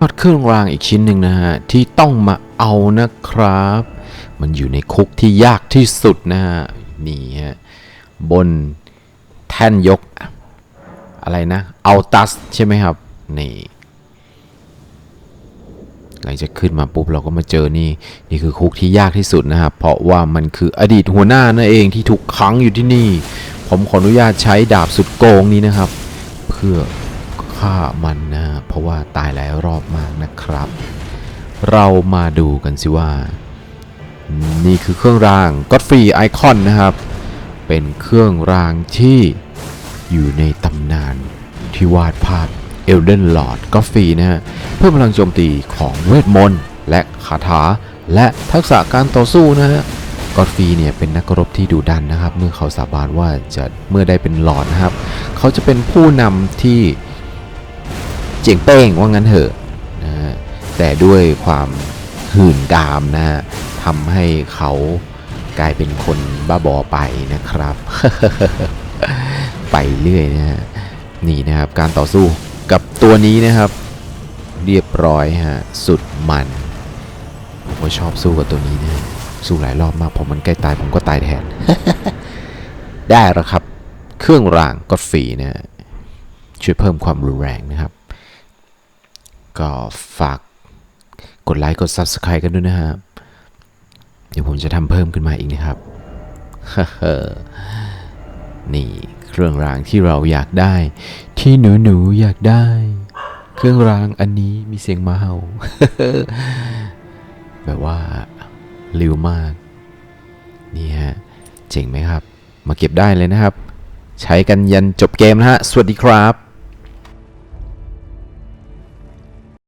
ยอดเครื่องรางอีกชิ้นหนึ่งนะฮะที่ต้องมาเอานะครับ มันอยู่ในคุกที่ยากที่สุดนะฮะนี่ฮะบนแท่นยกอะไรนะเอัลตัสใช่ไหมครับนี่หลังจากขึ้นมาปุ๊บเราก็มาเจอนี่นี่คือคุกที่ยากที่สุดนะครับ เพราะว่ามันคืออดีตหัวหน้านั่นเองที่ถูกขังอยู่ที่นี่ ผมขออนุญาตใช้ดาบสุดโกงนี้นะครับ เพื่อ ฆ่ามันนะเพราะว่าตายหลายรอบมากนะครับ เรามาดูกันสิว่า นี่คือเครื่องรางก็ d ฟรีไอคอนนะครับ เป็นเครื่องรางที่อยู่ในตำนานที่วาดภาพเอลเดนลอร์ดก็ฟรีนะฮะเพิ่มพลังโจมตีของเวทมนต์และคาถาและทักษะการต่อสู้นะฮะกอดฟรีเนี่ยเป็นนักรบที่ดุดันนะครับ เมื่อเขาสาบานว่าจะเมื่อได้เป็นหลอดนะครับ เขาจะเป็นผู้นำที่ เจ๋งเป้งว่างั้นเถอะนะแต่ด้วยความหื่นกามนะฮะทำให้เขากลายเป็นคนบ้าบอไปนะครับ ไปเรื่อยนะฮะนี่นะครับการต่อสู้กับตัวนี้นะครับ เรียบร้อยฮะสุดมันผมก็ชอบสู้กับตัวนี้นะสู้หลายรอบมากพอมันใกล้ตายผมก็ตายแทน ได้แล้วครับ เครื่องรางก็ฟรีนะฮะช่วยเพิ่มความรุนแรงนะครับ ก็ฝากกดไลค์กด Subscribe กันด้วยนะครับ เดี๋ยวผมจะทำเพิ่มขึ้นมาอีกนะครับนี่เครื่องรางที่เราอยากได้ ที่หนูหนูๆอยากได้ เครื่องรางอันนี้มีเสียงมาเห่าแบบว่าเร็วมาก นี่ฮะ เจ๋งไหมครับ มาเก็บได้เลยนะครับ ใช้กันยันจบเกมนะฮะ สวัสดีครับ